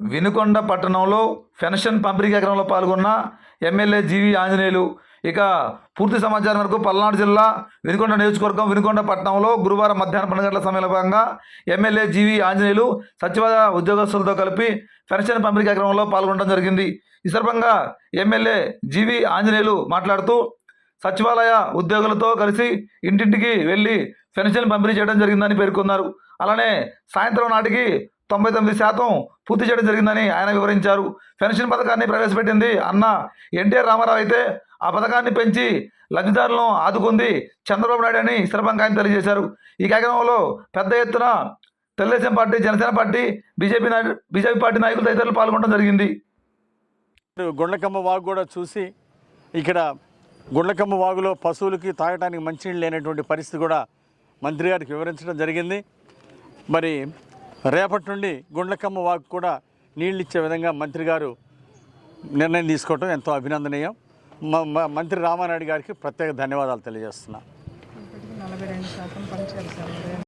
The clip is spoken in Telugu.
వినుకొండ పట్టణంలో పెన్షన్ పంపిణీ కార్యక్రమంలో పాల్గొన్న ఎమ్మెల్యే జీవి ఆంజనేయులు. ఇక పూర్తి సమాచారం వరకు పల్నాడు జిల్లా వినుకొండ నియోజకవర్గం వినుకొండ పట్టణంలో గురువారం మధ్యాహ్నం పన్నెండు గంటల సమయంలో భాగంగా ఎమ్మెల్యే జీవి ఆంజనేయులు సచివాలయ ఉద్యోగస్తులతో కలిపి పెన్షన్ పంపిణీ కార్యక్రమంలో పాల్గొనడం జరిగింది. ఈ సందర్భంగా ఎమ్మెల్యే జీవి ఆంజనేయులు మాట్లాడుతూ సచివాలయ ఉద్యోగులతో కలిసి ఇంటింటికి వెళ్ళి పెన్షన్ పంపిణీ చేయడం జరిగిందని పేర్కొన్నారు. అలానే సాయంత్రం నాటికి తొంభై తొమ్మిది శాతం పూర్తి చేయడం జరిగిందని ఆయన వివరించారు. పెన్షన్ పథకాన్ని ప్రవేశపెట్టింది అన్న ఎన్టీఆర్ రామారావు అయితే ఆ పథకాన్ని పెంచి లబ్ధిదారులను ఆదుకుంది చంద్రబాబు నాయుడు అని సులభంగా ఆయన తెలియజేశారు. ఈ కార్యక్రమంలో పెద్ద ఎత్తున Telugu Desam party Janasena party BJP BJP party నాయకులు తదితరులు పాల్గొనడం జరిగింది. గుండ్లకమ్మ వాగు కూడా చూసి ఇక్కడ గుండ్లకమ్మ వాగులో పశువులకి తాగడానికి మంచినీళ్ళు లేనటువంటి పరిస్థితి కూడా మంత్రి గారికి వివరించడం జరిగింది. మరి రేపటి నుండి గుండ్లకమ్మ వాగు కూడా నీళ్ళు ఇచ్చే విధంగా మంత్రి గారు నిర్ణయం తీసుకోవటం ఎంతో అభినందనీయం. మంత్రి రామానాయుడు గారికి ప్రత్యేక ధన్యవాదాలు తెలియజేస్తున్నా.